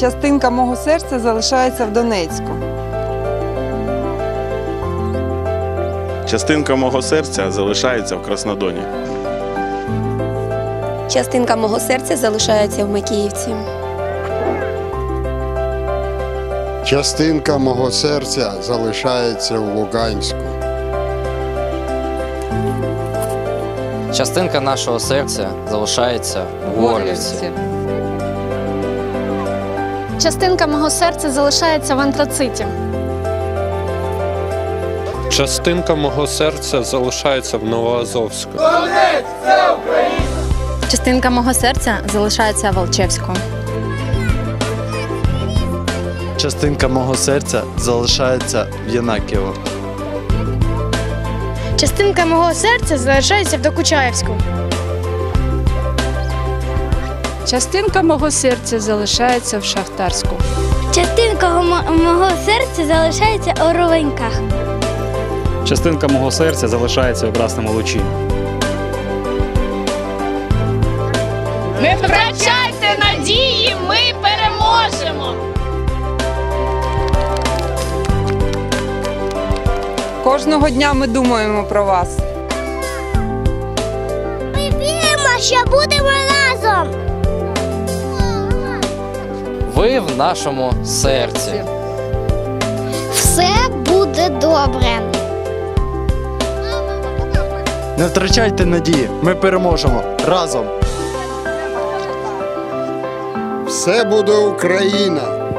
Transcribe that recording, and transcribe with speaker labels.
Speaker 1: Частинка мого серця залишається в Донецьку.
Speaker 2: Частинка мого серця залишається в Краснодоні.
Speaker 3: Частинка мого серця залишається в Макіївці.
Speaker 4: Частинка мого серця залишається в Луганську.
Speaker 5: Частинка нашого серця залишається в Горлівці.
Speaker 6: Частинка мого серця залишається в антрациті.
Speaker 7: Частинка мого серця залишається в Новоазовську.
Speaker 8: Частинка мого серця залишається в Алчевську.
Speaker 9: Частинка мого серця залишається в Єнаківо.
Speaker 6: Частинка мого серця залишається в Докучаєвську.
Speaker 10: Частинка мого серця залишається в Шахтарську.
Speaker 11: Частинка мого серця залишається у Ровеньках.
Speaker 12: Частинка мого серця залишається в Красному Лучі.
Speaker 6: Не втрачайте надії, ми переможемо!
Speaker 1: Кожного дня ми думаємо про вас.
Speaker 11: Ми віримо, що будемо
Speaker 5: Ви в нашому серці.
Speaker 11: Все буде добре.
Speaker 9: Не втрачайте надії, ми переможемо разом.
Speaker 4: Все буде Україна!